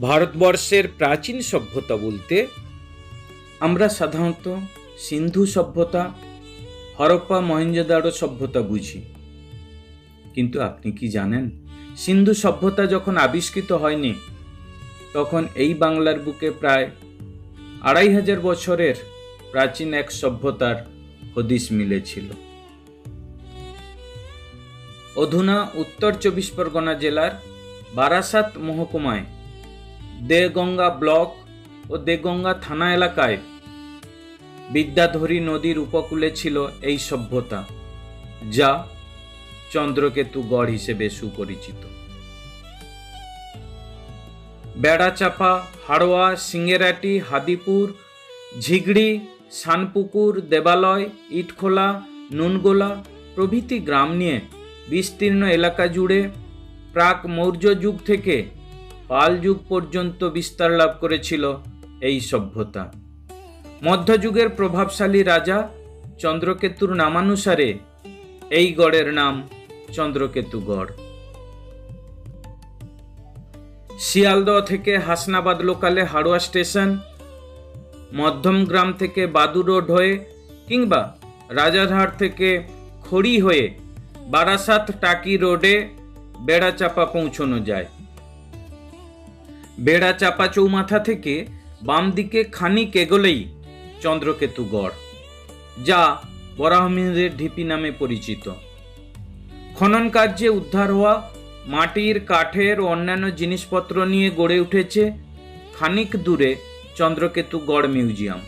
ভারতবর্ষের প্রাচীন সভ্যতা বলতে আমরা সাধারণত সিন্ধু সভ্যতা, হরপ্পা মহেঞ্জোদারো সভ্যতা বুঝি। কিন্তু আপনি কি জানেন, সিন্ধু সভ্যতা যখন আবিষ্কৃত হয়নি, তখন এই বাংলার বুকে প্রায় আড়াই হাজার বছরের প্রাচীন এক সভ্যতার হদিশ মিলেছিল। অধুনা উত্তর চব্বিশ পরগনা জেলার বারাসাত মহকুমায় দেগঙ্গা ব্লক ও দেগঙ্গা থানা এলাকায় বিদ্যাধরী নদীর উপকূলে ছিল এই সভ্যতা, যা চন্দ্রকেতু গড় হিসেবে সুপরিচিত। বেড়াচাপা, হাড়োয়া, সিঙ্গেরাটি, হাদিপুর, ঝিগড়ি শানপুকুর দেবালয়, ইটখোলা, নুনগোলা প্রভৃতি গ্রাম নিয়ে বিস্তীর্ণ এলাকা জুড়ে প্রাক মৌর্য যুগ থেকে পাল যুগ পর্যন্ত বিস্তার লাভ করেছিল এই সভ্যতা। মধ্যযুগের প্রভাবশালী রাজা চন্দ্রকেতুর নামানুসারে এই গড়ের নাম চন্দ্রকেতু গড় শিয়ালদহ থেকে হাসনাবাদ লোকালে হাড়োয়া স্টেশন মধ্যমগ্রাম থেকে বাদু রোড হয়ে কিংবা রাজারহাট থেকে খড়ি হয়ে বারাসাত টাকি রোডে বেড়াচাপা পৌঁছানো যায়। বেড়াচাপা চৌমাথা থেকে বাম দিকে খানিক এগোলেই চন্দ্রকেতু গড়, যা বরাহমিহিরের ঢিপি নামে পরিচিত। খনন কার্যে উদ্ধার হওয়া মাটির, কাঠের ও অন্যান্য জিনিসপত্র নিয়ে গড়ে উঠেছে খানিক দূরে চন্দ্রকেতু গড় মিউজিয়াম।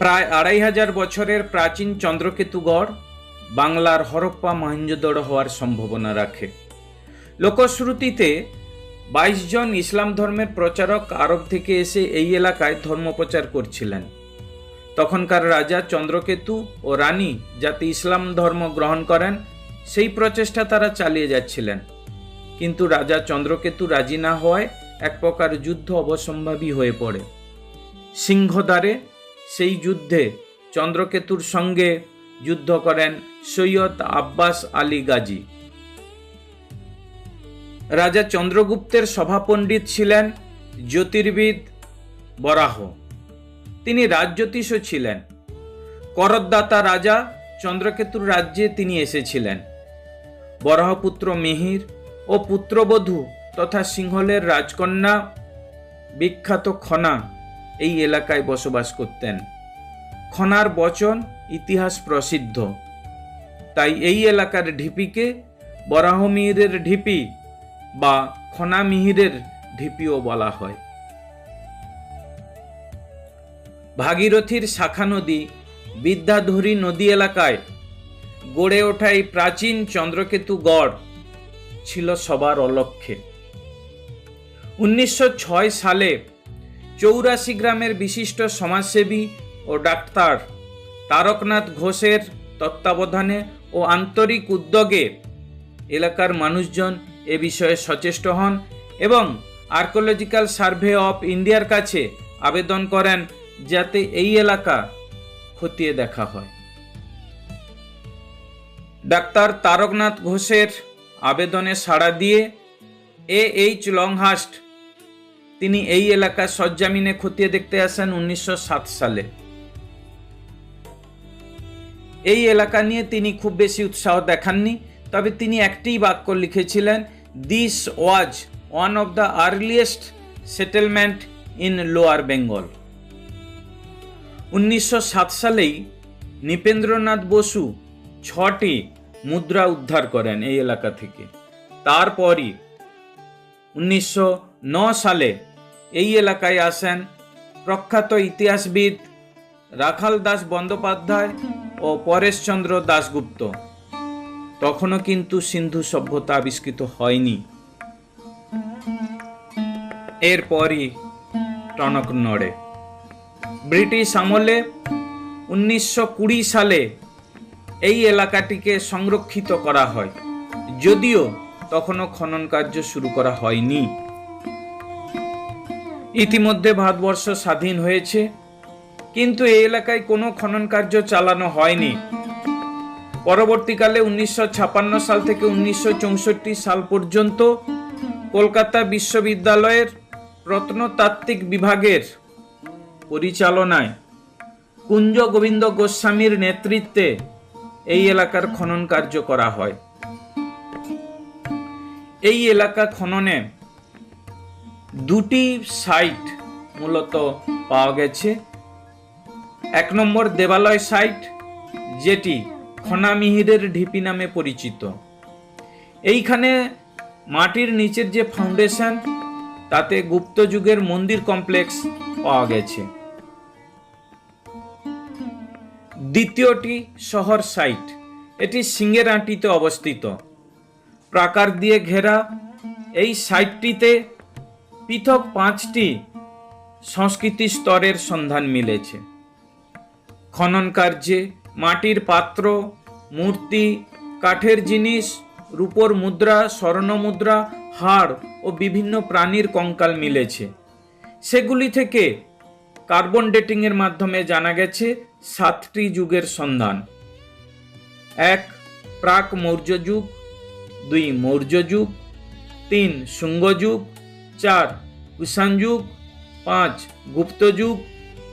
প্রায় আড়াই হাজার বছরের প্রাচীন চন্দ্রকেতু গড় বাংলার হরপ্পা মহেঞ্জোদড়ো হওয়ার সম্ভাবনা রাখে। লোকশ্রুতিতে বাইশ জন ইসলাম ধর্মের প্রচারক আরব থেকে এসে এই এলাকায় ধর্মপ্রচার করছিলেন। তখনকার রাজা চন্দ্রকেতু ও রানী যাতে ইসলাম ধর্ম গ্রহণ করেন, সেই প্রচেষ্টা তারা চালিয়ে যাচ্ছিলেন। কিন্তু রাজা চন্দ্রকেতু রাজি না হওয়ায় এক প্রকার যুদ্ধ অবসম্ভাবী হয়ে পড়ে। সিংহদ্বারে সেই যুদ্ধে চন্দ্রকেতুর সঙ্গে যুদ্ধ করেন সৈয়দ আব্বাস আলী গাজী। রাজা চন্দ্রগুপ্তের সভাপণ্ডিত ছিলেন জ্যোতির্বিদ বরাহ। তিনি রাজজ্যোতিষও ছিলেন। করদাতা রাজা চন্দ্রকেতুর রাজ্যে তিনি এসেছিলেন। বরাহপুত্র মিহির ও পুত্রবধূ তথা সিংহলের রাজকন্যা বিখ্যাত খনা এই এলাকায় বসবাস করতেন। খনার বচন ইতিহাস প্রসিদ্ধ। তাই এই এলাকার ঢিপিকে বরাহমিহিরের ঢিপি বা খনামিহিরের ঢিপিও বলা হয়। ভাগীরথীর শাখা নদী বিদ্যাধরী নদী এলাকায় গড়ে ওঠা এই প্রাচীন চন্দ্রকেতু গড় ছিল সবার অলক্ষ্যে উনিশশো ছয় সালে চৌরাশি গ্রামের বিশিষ্ট সমাজসেবী ও ডাক্তার তারকনাথ ঘোষের তত্ত্বাবধানে ও আন্তরিক উদ্যোগে এলাকার মানুষজন এ বিষয়ে সচেষ্ট হন এবং আর্কোলজিক্যাল সার্ভে অফ ইন্ডিয়ার কাছে আবেদন করেন যাতে এই এলাকা খতিয়ে দেখা হয়। ডাক্তার তারকনাথ ঘোষের আবেদনে সাড়া দিয়ে এ এইচ লংহাস্ট, তিনি এই এলাকা সজ্জামিনে খতিয়ে দেখতে আসেন উনিশশো সাত সালে। এই এলাকা নিয়ে তিনি খুব বেশি উৎসাহ দেখাননি, তবে তিনি একটিই বাক্য লিখেছিলেন this was one of the earliest settlement in lower Bengal উনিশশো সাত সালেই নৃপেন্দ্রনাথ বসু ছটি মুদ্রা উদ্ধার করেন এই এলাকা থেকে। তারপরই উনিশশো সালে এই এলাকায় আসেন প্রখ্যাত ইতিহাসবিদ রাখাল দাস বন্দ্যোপাধ্যায় ও পরেশচন্দ্র দাশগুপ্ত। তখনও কিন্তু সিন্ধু সভ্যতা আবিষ্কৃত হয়নি। এরপরই টনক নড়ে। ব্রিটিশ আমলে উনিশশো কুড়ি সালে এই এলাকাটিকে সংরক্ষিত করা হয়। যদিও তখনও খনন কার্য শুরু করা হয়নি। ইতিমধ্যে ভারতবর্ষ স্বাধীন হয়েছে, কিন্তু এই এলাকায় কোনো খনন কার্য চালানো হয়নি। পরবর্তীকালে উনিশশো সাল থেকে উনিশশো চৌষট্টি সাল পর্যন্ত কলকাতা বিশ্ববিদ্যালয়ের প্রত্নতাত্ত্বিক বিভাগের পরিচালনায় কুঞ্জ গোবিন্দ গোস্বামীর নেতৃত্বে এই এলাকার খনন কার্য করা হয়। এই এলাকা খননে দুটি সাইট মূলত পাওয়া গেছে। এক নম্বর দেবালয় সাইট, যেটি খনামিহিরের ঢিপি নামে পরিচিত। এইখানে মাটির নিচের যে ফাউন্ডেশন তাতে গুপ্ত যুগের মন্দির কমপ্লেক্স পাওয়া গেছে। দ্বিতীয়টি শহর সাইট এটি সিঙ্গেরাটিতে অবস্থিত। প্রাকার দিয়ে ঘেরা এই সাইটটিতে পৃথক পাঁচটি সংস্কৃতি স্তরের সন্ধান মিলেছে। খনন কার্যে মাটির পাত্র মূর্তি, কাঠের জিনিস, রূপোর মুদ্রা স্বর্ণ মুদ্রা হাড় ও বিভিন্ন প্রাণীর কঙ্কাল মিলেছে। সেগুলি থেকে কার্বন ডেটিংয়ের মাধ্যমে জানা গেছে সাতটি যুগের সন্ধান। এক, প্রাক মৌর্য যুগ, দুই, মৌর্য যুগ, তিন, শুঙ্গ যুগ, চার, কুষাণ যুগ, পাঁচ, গুপ্ত যুগ,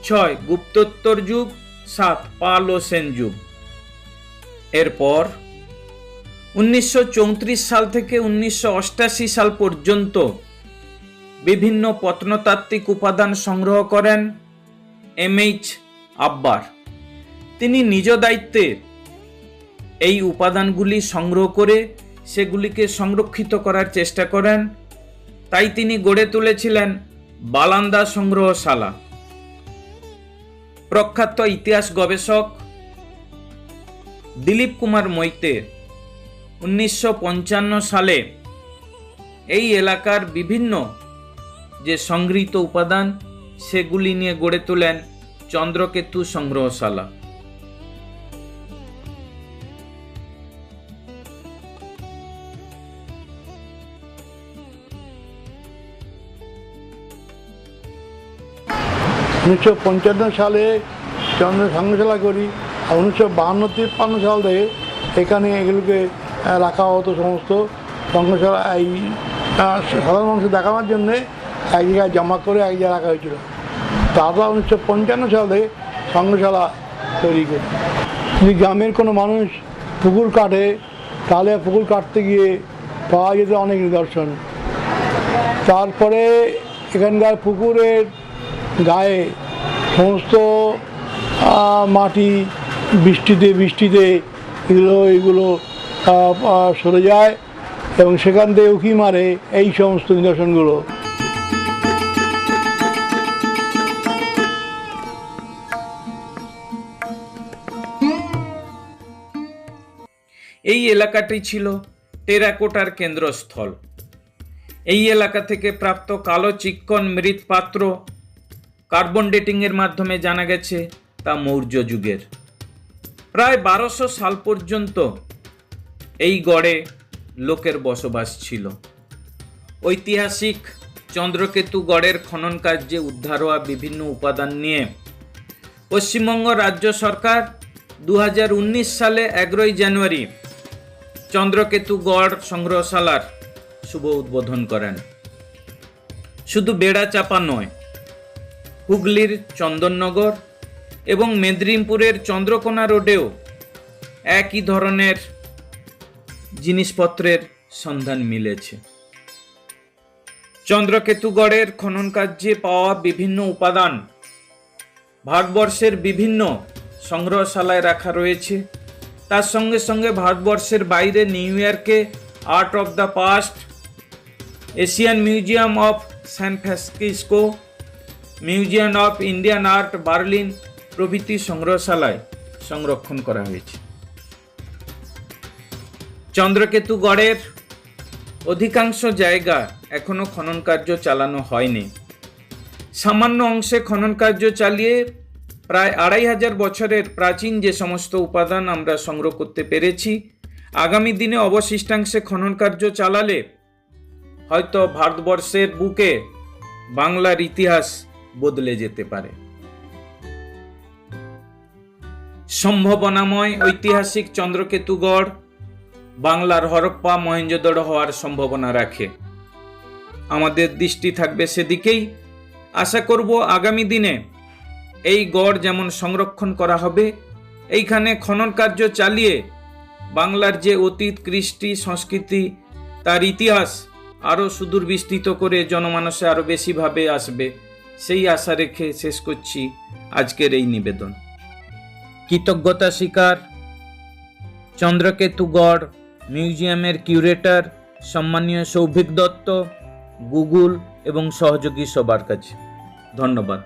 ছয়, গুপ্তোত্তর যুগ, সাত, পাল ও সেন যুগ। এরপর উনিশশো চৌত্রিশ সাল থেকে উনিশশো সাল পর্যন্ত বিভিন্ন প্রত্নতাত্ত্বিক উপাদান সংগ্রহ করেন এম এইচ আব্বার। তিনি নিজ দায়িত্বে এই উপাদানগুলি সংগ্রহ করে সেগুলিকে সংরক্ষিত করার চেষ্টা করেন। তাই তিনি গড়ে তুলেছিলেন বালান্দা সংগ্রহশালা প্রখ্যাত ইতিহাস গবেষক দিলীপ কুমার মৈতে উনিশশো পঞ্চান্ন সালে এই এলাকার বিভিন্ন যে সংগৃহীত উপাদান, সেগুলি নিয়ে গড়ে তোলেন চন্দ্রকেতু সংগ্রহশালা। উনিশশো পঞ্চান্ন সালে চন্দ্র সংগ্রহশালা করি। উনিশশো বাহান্ন, তিপ্পান্ন সাল থেকে এখানে এগুলোকে রাখা হতো সমস্ত। সংগ্রহশালা এই সাধারণ মানুষ দেখানোর জন্যে এক জায়গায় জমা করে এক জায়গায় রাখা হয়েছিল। তারপর উনিশশো পঞ্চান্ন সালে সংগ্রহশালা তৈরি করে যদি গ্রামের কোনো মানুষ পুকুর কাটে, তাহলে পুকুর কাটতে গিয়ে পাওয়া যেত অনেক নিদর্শন। তারপরে এখানকার পুকুরের গায়ে সমস্ত মাটি বৃষ্টিতে বৃষ্টিতে এগুলো এগুলো সরে যায় এবং সেখান থেকে উঁকি মারে এই সমস্ত নিদর্শনগুলো। এই এলাকাটি ছিল টেরাকোটার কেন্দ্রস্থল। এই এলাকা থেকে প্রাপ্ত কালো চিক্কন মৃৎপাত্র কার্বন ডেটিংয়ের মাধ্যমে জানা গেছে তা মৌর্য যুগের। প্রায় বারোশো সাল পর্যন্ত এই গড়ে লোকের বসবাস ছিল। ঐতিহাসিক চন্দ্রকেতু গড়ের খনন কার্যে উদ্ধার হওয়া বিভিন্ন উপাদান নিয়ে পশ্চিমবঙ্গ রাজ্য সরকার দু হাজার উনিশ সালে এগারোই জানুয়ারি চন্দ্রকেতু গড় সংগ্রহশালার শুভ উদ্বোধন করেন। শুধু বেড়া চাপা নয়, হুগলির চন্দননগর এবং মেদিনীপুরের চন্দ্রকোনা রোডেও একই ধরনের জিনিসপত্রের সন্ধান মিলেছে। চন্দ্রকেতুগড়ের খনন কার্যে পাওয়া বিভিন্ন উপাদান ভারতবর্ষের বিভিন্ন সংগ্রহশালায় রাখা রয়েছে। তার সঙ্গে সঙ্গে ভারতবর্ষের বাইরে নিউ ইয়র্কে art of the past, Asian museum of San Francisco, museum of Indian art Berlin প্রভৃতি সংগ্রহশালায় সংরক্ষণ করা হয়েছে। চন্দ্রকেতু গড়ের অধিকাংশ জায়গা এখনও খনন কার্য চালানো হয়নি। সামান্য অংশে খনন কার্য চালিয়ে প্রায় আড়াই হাজার বছরের প্রাচীন যে সমস্ত উপাদান আমরা সংগ্রহ করতে পেরেছি, আগামী দিনে অবশিষ্টাংশে খনন কার্য চালালে হয়তো ভারতবর্ষের বুকে বাংলার ইতিহাস বদলে যেতে পারে। সম্ভাবনাময় ঐতিহাসিক চন্দ্রকেতুগড় বাংলার হরপ্পা মহেঞ্জোদড়ো হওয়ার সম্ভাবনা রাখে। আমাদের দৃষ্টি থাকবে সেদিকেই। আশা করব আগামী দিনে এই গড় যেমন সংরক্ষণ করা হবে, এইখানে খনন কার্য চালিয়ে বাংলার যে অতীত, কৃষ্টি, সংস্কৃতি, তার ইতিহাস আরও সুদূর বিস্তৃত করে জনমানসে আরও বেশিভাবে আসবে, সেই আশা রেখে শেষ করছি আজকের এই নিবেদন। কৃতজ্ঞতা শিকার চন্দ্রকেতুগড় মিউজিয়ামের কিউরেটর সম্মানীয় সৌভিক দত্ত গুগল এবং সহযোগী সবার কাছে। ধন্যবাদ।